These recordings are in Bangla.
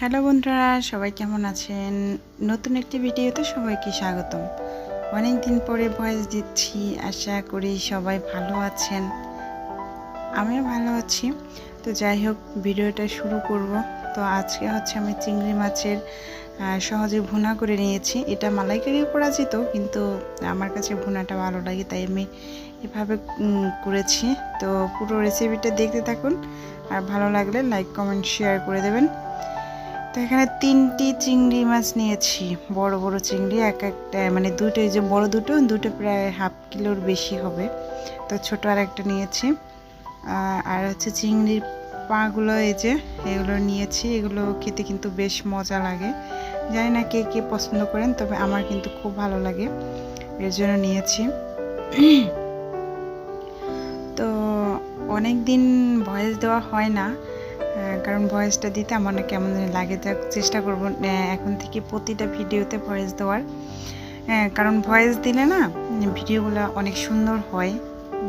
হ্যালো বন্ধুরা, সবাই কেমন আছেন? নতুন একটি ভিডিওতে সবাইকে স্বাগতম। অনেক দিন পরে ভয়েস দিচ্ছি, আশা করি সবাই ভালো আছেন। আমিও ভালো আছি। তো যাই হোক, ভিডিওটা শুরু করব। তো আজকে হচ্ছে আমি চিংড়ি মাছের সহজে ভুনা করে নিয়েছি। এটা মালাইকারিও করা যেত কিন্তু আমার কাছে ভুনাটা ভালো লাগে, তাই আমি এভাবে করেছি। তো পুরো রেসিপিটা দেখতে থাকুন। আর ভালো লাগলে লাইক কমেন্ট শেয়ার করে দেবেন। তো এখানে তিনটি চিংড়ি মাছ নিয়েছি। বড় বড় চিংড়ি, এক একটা মানে দুটো, এই যে বড় দুটো দুটো প্রায় হাফ কিলোর বেশি হবে। তো ছোট আর একটা নিয়েছি আর হচ্ছে চিংড়ির পাগুলো এই যে, এগুলো নিয়েছি। এগুলো খেতে কিন্তু বেশ মজা লাগে। জানি না কে কে পছন্দ করেন, তবে আমার কিন্তু খুব ভালো লাগে। এর জন্য নিয়েছি। তো অনেক দিন ভয়েস দেওয়া হয় না। কারণ ভয়েসটা দিতে আমার না কেমন লাগে। যাক চেষ্টা করব এখন থেকে প্রতিটা ভিডিওতে ভয়েস দেওয়ার। হ্যাঁ, কারণ ভয়েস দিলে না ভিডিওগুলো অনেক সুন্দর হয়।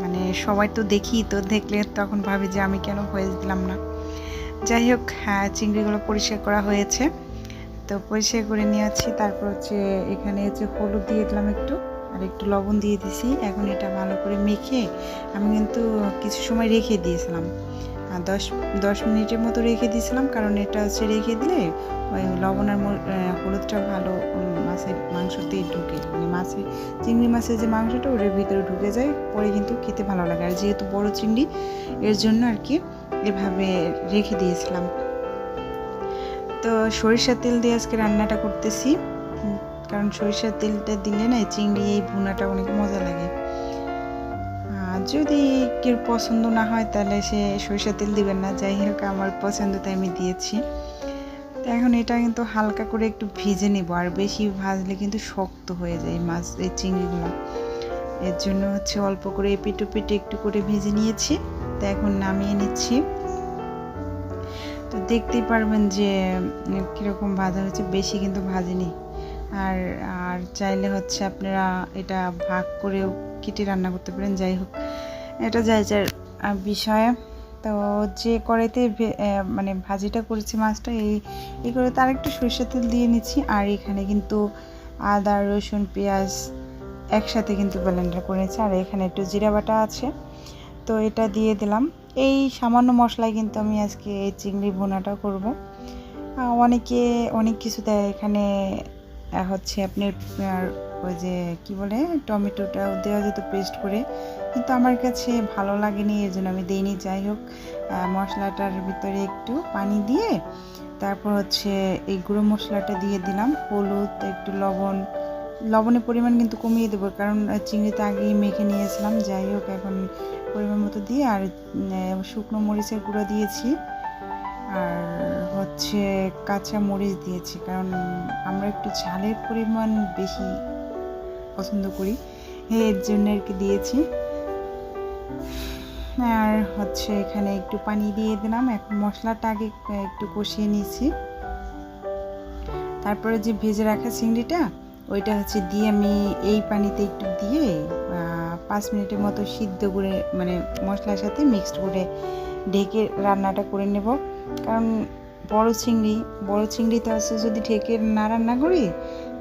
মানে সবাই তো দেখি তো দেখলে তখন ভাবে যে আমি কেন ভয়েস দিলাম না। যাই হোক হ্যাঁ চিংড়িগুলো পরিষ্কার করা হয়েছে। তো পরিষ্কার করে নিয়েছি তারপর হচ্ছে এখানে হচ্ছে হলুদ দিয়ে দিলাম একটু আর একটু লবণ দিয়ে দিছি। এখন এটা ভালো করে মেখে আমি কিন্তু কিছু সময় রেখে দিয়েছিলাম। আর দশ দশ মিনিটের মতো রেখে দিয়েছিলাম, কারণ এটা হচ্ছে রেখে দিলে ওই লবণ আর হলুদটা ভালো মাছের মাংসতেই ঢুকে। মানে মাছের, চিংড়ি মাছের যে মাংসটা ওটার ভিতরে ঢুকে যায়, পরে কিন্তু খেতে ভালো লাগে। আর যেহেতু বড় চিংড়ি, এর জন্য আর কি এভাবে রেখে দিয়েছিলাম। তো সরিষার তেল দিয়ে আজকে রান্নাটা করতেছি। কারণ সরিষার তেলটা দিলে না চিংড়ি, এই ভুনাটা অনেক মজা লাগে। যদি কেউ পছন্দ না হয়, তাহলে সে সরিষার তেল দিবেন না। যাই হোক, আমার পছন্দ তাই আমি দিয়েছি। তো এখন এটা কিন্তু হালকা করে একটু ভিজে নেব, আর বেশি ভাজলে কিন্তু শক্ত হয়ে যায় মাছ, এই চিংড়িগুলো। এর জন্য হচ্ছে অল্প করে এপিটো পিটে একটু করে ভেজে নিয়েছি। তো এখন নামিয়ে নিচ্ছি। তো দেখতেই পারবেন যে, কীরকম ভাজা হয়েছে, বেশি কিন্তু ভাজিনি। আর আর চাইলে হচ্ছে আপনারা এটা ভাগ করেও কেটে রান্না করতে পারেন, যাই হোক। এটা যাই যার বিষয়। তো যে কড়াইতে মানে ভাজিটা করেছি মাছটা, এই এই করে তার একটু সরিষার তেল দিয়ে নিচ্ছি। আর এখানে কিন্তু আদা, রসুন, পেঁয়াজ একসাথে কিন্তু ব্লেন্ডার করে আর এখানে একটু জিরা বাটা আছে, তো এটা দিয়ে দিলাম। এই সামান্য মশলায় কিন্তু আমি আজকে এই চিংড়ি ভুনাটা করব। অনেকে অনেক কিছু দেয় এখানে হচ্ছে আপনার ওই যে কি বলে টমেটোটাও দেওয়া যেত পেস্ট করে। কিন্তু আমার কাছে ভালো লাগেনি এর জন্য আমি দিইনি। যাই হোক মশলাটার ভিতরে একটু পানি দিয়ে তারপর হচ্ছে এই গুঁড়ো মশলাটা দিয়ে দিলাম। হলুদ, একটু লবণ, লবণের পরিমাণ কিন্তু কমিয়ে দেবো, কারণ চিংড়িতে আগেই মেখে নিয়েছিলাম। যাই হোক, এখন পরিমাণ মতো দিয়ে আর শুকনো মরিচের গুঁড়ো দিয়েছি। আর হচ্ছে কাঁচা মরিচ দিয়েছি, কারণ আমরা একটু ঝালের পরিমাণ বেশি পছন্দ করি। এর জন্য আর কি দিয়েছি। আর হচ্ছে এখানে একটু পানি দিয়ে দিলাম। এখন মশলাটা আগে একটু কষিয়ে নিয়েছি। তারপরে যে ভেজে রাখা চিংড়িটা, ওইটা হচ্ছে দিয়ে আমি এই পানিতে একটু দিয়ে পাঁচ মিনিটের মতো সিদ্ধ করে মানে মশলার সাথে মিক্সড করে ঢেকে রান্নাটা করে নেব। কারণ বড় চিংড়ি, বড় চিংড়িতে হচ্ছে যদি ঢেকে না রান্না করি,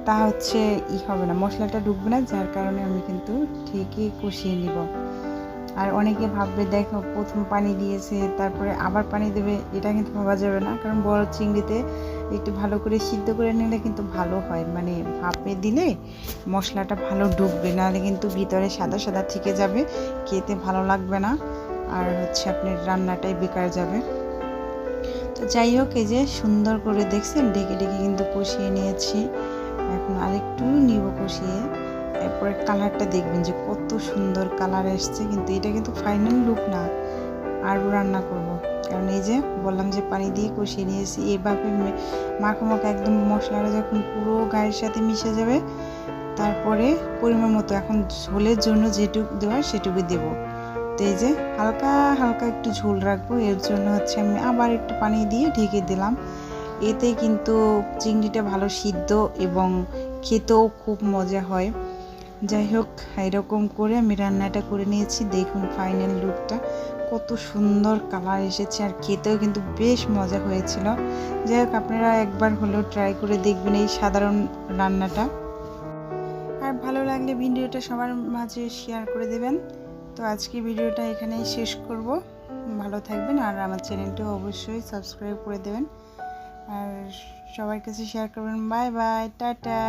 তা হচ্ছে ই হবে না, মশলাটা ঢুকবে না, যার কারণে আমি কিন্তু ঢেকে কষিয়ে নিব। আর অনেকে ভাববে, দেখো, প্রথম পানি দিয়েছে, তারপরে আবার পানি দেবে। এটা কিন্তু ভাবা যাবে না, কারণ বড় চিংড়িতে একটু ভালো করে সিদ্ধ করে নিলে কিন্তু ভালো হয়। মানে ভাপে দিলে মশলাটা ভালো ডুববে, নাহলে কিন্তু ভিতরে সাদা সাদা থেকে যাবে, খেতে ভালো লাগবে না। আর হচ্ছে আপনার রান্নাটাই বেকার যাবে। তো যাই হোক, এই যে সুন্দর করে দেখছেন, ডেকে ডেকে কিন্তু কষিয়ে নিয়েছি। এখন আরেকটু নিব কষিয়ে। এরপরে কালারটা দেখবেন যে কত সুন্দর কালার এসছে, কিন্তু এটা কিন্তু ফাইনাল লুক না। আরও রান্না করব। কারণ এই যে বললাম যে পানি দিয়ে কষিয়ে নিয়েছি, এভাবে মে- মাখো মাখো একদম মশলাটা যখন পুরো গায়ের সাথে মিশে যাবে, তারপরে পরিমাণ মতো এখন ঝোলের জন্য যেটুকু দেওয়ার সেটুকু দেব। তো এই যে হালকা হালকা একটু ঝোল রাখব। এর জন্য হচ্ছে আমি আবার একটু পানি দিয়ে ঢেকে দিলাম। এতে কিন্তু চিংড়িটা ভালো সিদ্ধ এবং খেতেও খুব মজা হয়। যাই হোক, এরকম করে আমি রান্নাটা করে নিয়েছি। দেখুন ফাইনাল লুকটা কত সুন্দর কালার এসেছে আর খেতেও কিন্তু বেশ মজা হয়েছিল। যাই হোক, আপনারা একবার হলেও ট্রাই করে দেখবেন এই সাধারণ রান্নাটা। আর ভালো লাগলে ভিডিওটা সবার মাঝে শেয়ার করে দেবেন। তো আজকে ভিডিওটা এখানেই শেষ করব। ভালো থাকবেন আর আমার চ্যানেলটা অবশ্যই সাবস্ক্রাইব করে দেবেন। আর সবার কাছে শেয়ার করবেন। Bye bye, tata.